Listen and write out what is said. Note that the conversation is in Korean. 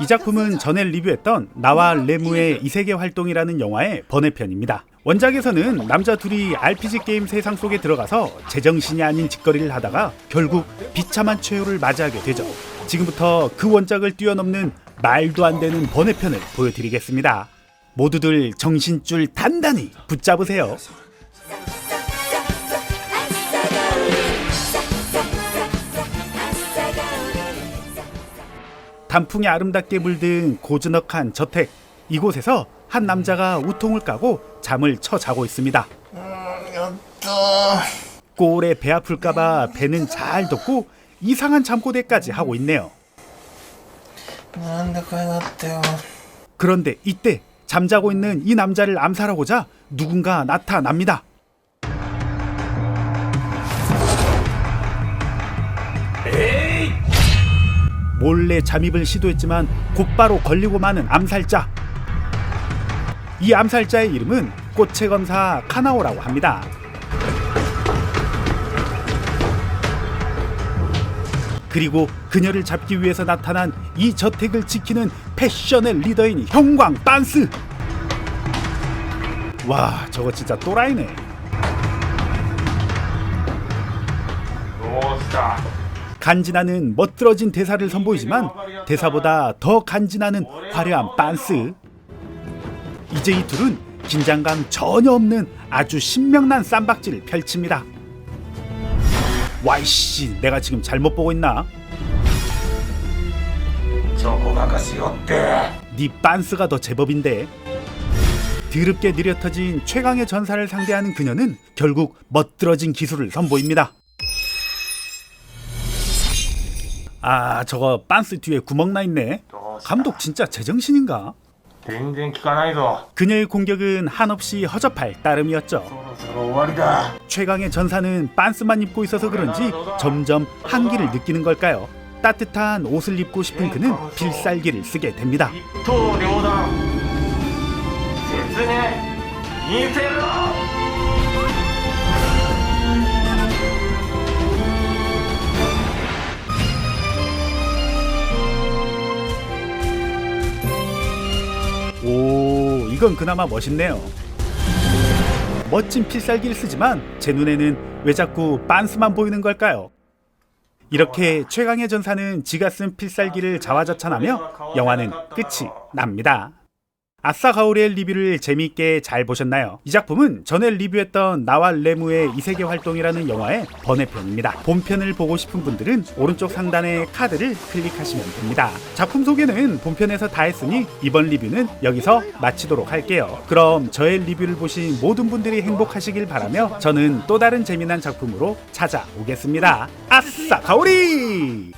이 작품은 전에 리뷰했던 나와 레무의 이세계 활동이라는 영화의 번외편입니다. 원작에서는 남자 둘이 RPG 게임 세상 속에 들어가서 제정신이 아닌 짓거리를 하다가 결국 비참한 최후를 맞이하게 되죠. 지금부터 그 원작을 뛰어넘는 말도 안 되는 번외편을 보여드리겠습니다. 모두들 정신줄 단단히 붙잡으세요. 단풍이 아름답게 물든 고즈넉한 저택 이곳에서 한 남자가 우통을 까고 잠을 쳐 자고 있습니다. 꼴에 배 아플까봐 배는 잘 덮고 이상한 잠꼬대까지 하고 있네요. 그런데 이때 잠자고 있는 이 남자를 암살하고자 누군가 나타납니다. 몰래 잠입을 시도했지만 곧바로 걸리고 마는 암살자. 이 암살자의 이름은 꽃의 검사 카나오라고 합니다. 그리고 그녀를 잡기 위해서 나타난 이 저택을 지키는 패션의 리더인 형광 빤스. 와, 저거 진짜 또라이네. 로스타. 간지나는 멋들어진 대사를 선보이지만 대사보다 더 간지나는 화려한 빤스. 이제 이 둘은 긴장감 전혀 없는 아주 신명난 쌈박질을 펼칩니다. 와이씨, 내가 지금 잘못 보고 있나? 저거 아가씨 어때? 네 빤스가 더 제법인데. 드럽게 느려터진 최강의 전사를 상대하는 그녀는 결국 멋들어진 기술을 선보입니다. 아, 저거 빤스 뒤에 구멍 나 있네. どうした 감독 진짜 제정신인가? 全然効かないぞ 그녀의 공격은 한없이 허접할 따름이었죠. そろそろ終わりだ 최강의 전사는 빤스만 입고 있어서 그런지 점점 한기를 느끼는 걸까요? 따뜻한 옷을 입고 싶은 그는 필살기를 쓰게 됩니다. 一刀両断説明インフェルノ 이건 그나마 멋있네요. 멋진 필살기를 쓰지만 제 눈에는 왜 자꾸 빤스만 보이는 걸까요? 이렇게 최강의 전사는 지가 쓴 필살기를 자화자찬하며 영화는 끝이 납니다. 아싸 가오리의 리뷰를 재미있게 잘 보셨나요? 이 작품은 전에 리뷰했던 나와 레무의 이세계 활동이라는 영화의 번외편입니다. 본편을 보고 싶은 분들은 오른쪽 상단의 카드를 클릭하시면 됩니다. 작품 소개는 본편에서 다 했으니 이번 리뷰는 여기서 마치도록 할게요. 그럼 저의 리뷰를 보신 모든 분들이 행복하시길 바라며 저는 또 다른 재미난 작품으로 찾아오겠습니다. 아싸 가오리!